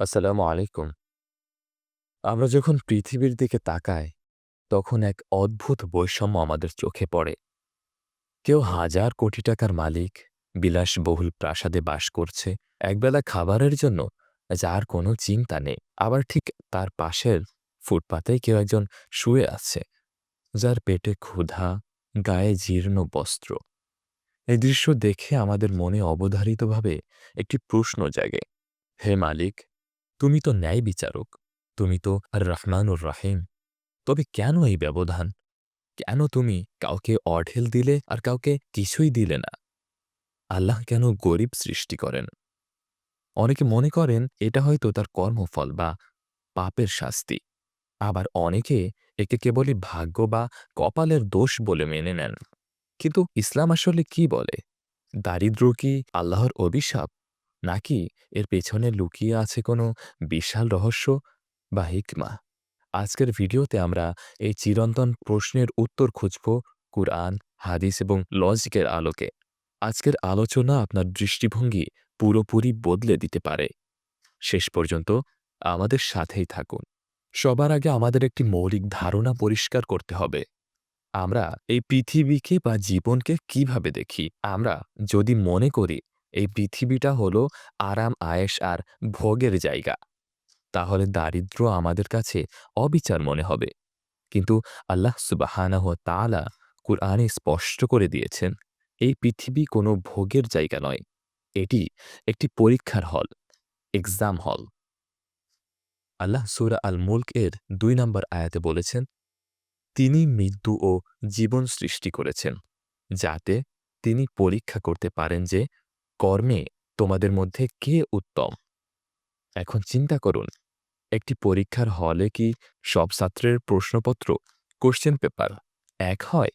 আসসালামু আলাইকুম। আমরা যখন পৃথিবীর দিকে তাকাই, তখন এক অদ্ভুত বৈষম্য আমাদের চোখে পড়ে। কেউ হাজার কোটি টাকার মালিক, বিলাসবহুল প্রাসাদে বাস করছে, একবেলা খাবারের জন্য যার কোনো চিন্তা নেই। আবার ঠিক তার পাশের ফুটপাতেই কেউ একজন শুয়ে আছে, যার পেটে ক্ষুধা, গায়ে জীর্ণ বস্ত্র। এই দৃশ্য দেখে আমাদের মনে অবধারিতভাবে একটি প্রশ্ন জাগে, হে মালিক তুমি তো ন্যায় বিচারক, তুমি তো আর রহমানুর রাহিম। তবে কেন এই ব্যবধান? কেন তুমি কাউকে অঢেল দিলে আর কাউকে কিছুই দিলে না? আল্লাহ কেন গরিব সৃষ্টি করেন? অনেকে মনে করেন এটা হয়তো তার কর্মফল বা পাপের শাস্তি। আবার অনেকে একে কেবলই ভাগ্য বা কপালের দোষ বলে মেনে নেন। কিন্তু ইসলাম আসলে কি বলে? দারিদ্র কি আল্লাহর অভিশাপ? নাকি এর পেছনে লুকিয়ে আছে কোনো বিশাল রহস্য বা হিকমা? আজকের ভিডিওতে আমরা এই চিরন্তন প্রশ্নের উত্তর খুঁজব কুরআন, হাদিস এবং লজিকের আলোকে। আজকের আলোচনা আপনার দৃষ্টিভঙ্গি পুরোপুরি বদলে দিতে পারে। শেষ পর্যন্ত আমাদের সাথেই থাকুন। সবার আগে আমাদের একটি মৌলিক ধারণা পরিষ্কার করতে হবে। আমরা এই পৃথিবীকে বা জীবনকে কীভাবে দেখি? আমরা যদি মনে করি এই পৃথিবীটা হলো আরাম আয়েস আর ভোগের জায়গা। তাহলে দারিদ্র আমাদের কাছে অবিচার মনে হবে। কিন্তু আল্লাহ সুবাহানাহ তালা কুরআনে স্পষ্ট করে দিয়েছেন, এই পৃথিবী কোনো ভোগের জায়গা নয়, এটি একটি পরীক্ষার হল এক্সাম হল আল্লাহ সুরা আল মুল্ক এর দুই নম্বর আয়াতে বলেছেন, তিনি মৃত্যু ও জীবন সৃষ্টি করেছেন, যাতে তিনি পরীক্ষা করতে পারেন যে কর্মে তোমাদের মধ্যে কে উত্তম? এখন চিন্তা করুন, একটি পরীক্ষার হলে কি সব ছাত্রের প্রশ্নপত্র কোশ্চেন পেপার এক হয়?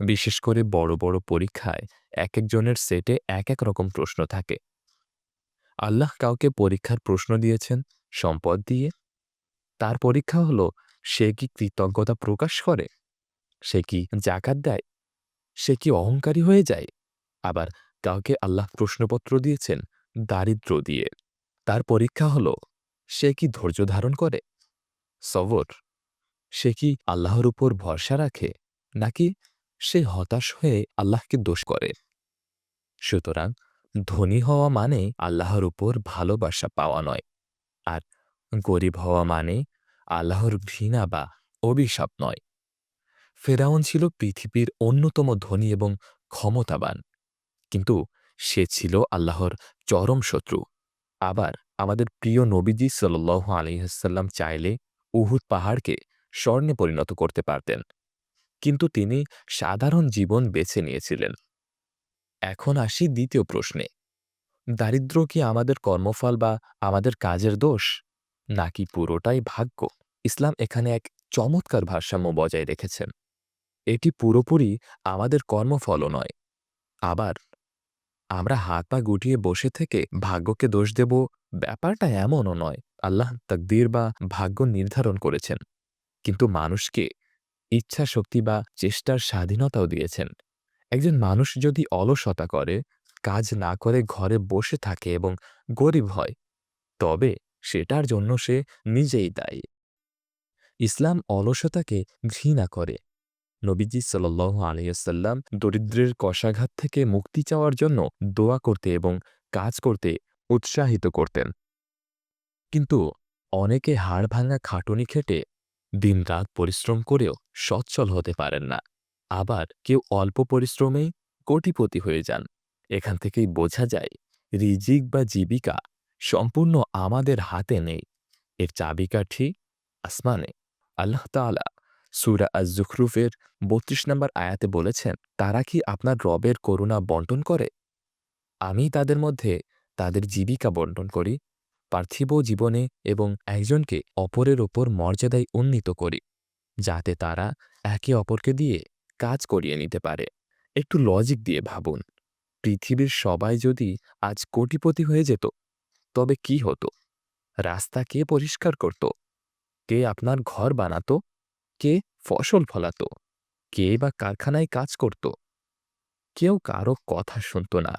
বিশেষ করে বড় বড় পরীক্ষায় এক একজনের সেটে এক এক রকম প্রশ্ন থাকে। আল্লাহ কাউকে পরীক্ষার প্রশ্ন দিয়েছেন, সম্পদ দিয়ে। তার পরীক্ষা হলো, সে কি কৃতজ্ঞতা প্রকাশ করে? সে কি জাকাত দেয়? সে কি অহংকারী হয়ে যায়? আবার কাউকে আল্লাহ প্রশ্নপত্র দিয়েছেন দারিদ্র দিয়ে। তার পরীক্ষা হল, সে কি ধৈর্য ধারণ করে? সবর, সে কি আল্লাহর উপর ভরসা রাখে, নাকি সে হতাশ হয়ে আল্লাহকে দোষ করে? সুতরাং ধনী হওয়া মানে আল্লাহর উপর ভালোবাসা পাওয়া নয়, আর গরিব হওয়া মানে আল্লাহর ঘৃণা বা অভিশাপ নয়। ফেরাউন ছিল পৃথিবীর অন্যতম ধনী এবং ক্ষমতাবান। কিন্তু সে ছিল আল্লাহর চরম শত্রু। আবার আমাদের প্রিয় নবীজি সাল্লাহ আলিহাসাল্লাম চাইলে উহুদ পাহাড়কে স্বর্ণে পরিণত করতে পারতেন। কিন্তু তিনি সাধারণ জীবন বেছে নিয়েছিলেন। এখন আসি দ্বিতীয় প্রশ্নে। দারিদ্র কি আমাদের কর্মফল বা আমাদের কাজের দোষ, নাকি পুরোটাই ভাগ্য? ইসলাম এখানে এক চমৎকার ভারসাম্য বজায় রেখেছেন। এটি পুরোপুরি আমাদের কর্মফলও নয়। আবার আমরা হাত পা গুটিয়ে বসে থেকে ভাগ্যকে দোষ দেব, ব্যাপারটা এমনও নয়, আল্লাহ তকদির বা ভাগ্য নির্ধারণ করেছেন। কিন্তু মানুষকে ইচ্ছা শক্তি বা চেষ্টার স্বাধীনতাও দিয়েছেন। একজন মানুষ যদি অলসতা করে, কাজ না করে ঘরে বসে থাকে এবং গরিব হয়, তবে সেটার জন্য সে নিজেই দায়ী। ইসলাম অলসতাকে ঘৃণা করে। নবীজি সাল আলিয়াল্লাম দরিদ্রের কষাঘাত থেকে মুক্তি চাওয়ার জন্য দোয়া করতে এবং কাজ করতে উৎসাহিত করতেন। কিন্তু অনেকে হাড় ভাঙা খাটুনি খেটে দিনরাত পরিশ্রম করেও সচ্ছল হতে পারেন না। আবার কেউ অল্প পরিশ্রমেই কোটিপতি হয়ে যান। এখান থেকেই বোঝা যায়, রিজিক বা জীবিকা সম্পূর্ণ আমাদের হাতে নেই। এর চাবিকাঠি আসমানে, আল্লাহ তালা সুরা আজ জুখরুফের বত্রিশ নম্বর আয়াতে বলেছেন, তারা কি আপনার রবের করুণা বন্টন করে? আমি তাদের মধ্যে তাদের জীবিকা বন্টন করি, পার্থিব জীবনে এবং একজনকে অপরের ওপর মর্যাদায় উন্নীত করি, যাতে তারা একে অপরকে দিয়ে কাজ করিয়ে নিতে পারে। একটু লজিক দিয়ে ভাবুন, পৃথিবীর সবাই যদি আজ কোটিপতি হয়ে যেত, তবে কি হতো? রাস্তা কে পরিষ্কার করত? কে আপনার ঘর বানাতো? কে ফসল ফলাতো, কে বা কারখানায় কাজ করত। কেউ কারও কথা শুনত না।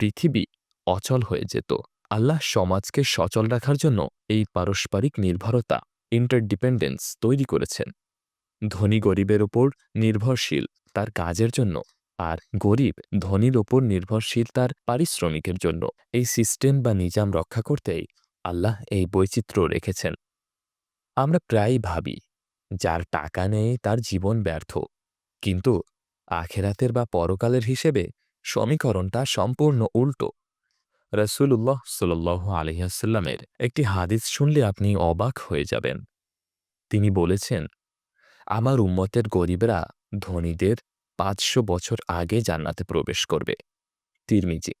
পৃথিবী অচল হয়ে যেত। আল্লাহ সমাজকে সচল রাখার জন্য এই পারস্পরিক নির্ভরতা ইন্টারডিপেন্ডেন্স তৈরি করেছেন। ধনী গরিবের ওপর নির্ভরশীল তার কাজের জন্য আর গরিব ধনীর ওপর নির্ভরশীল তার পারিশ্রমিকের জন্য। এই সিস্টেম বা নিজাম রক্ষা করতেই আল্লাহ এই বৈচিত্র্য রেখেছেন। আমরা প্রায়ই ভাবি যার টাকা নেই তার জীবন ব্যর্থ। কিন্তু আখেরাতের বা পরকালের হিসেবে সমীকরণটা সম্পূর্ণ উল্টো। রসুল্লাহ সাল আলহিহাস্লামের একটি হাদিস শুনলে আপনি অবাক হয়ে যাবেন। তিনি বলেছেন, আমার উম্মতের গরিবরা ধনীদের পাঁচশো বছর আগে জান্নাতে প্রবেশ করবে। তিরমিজি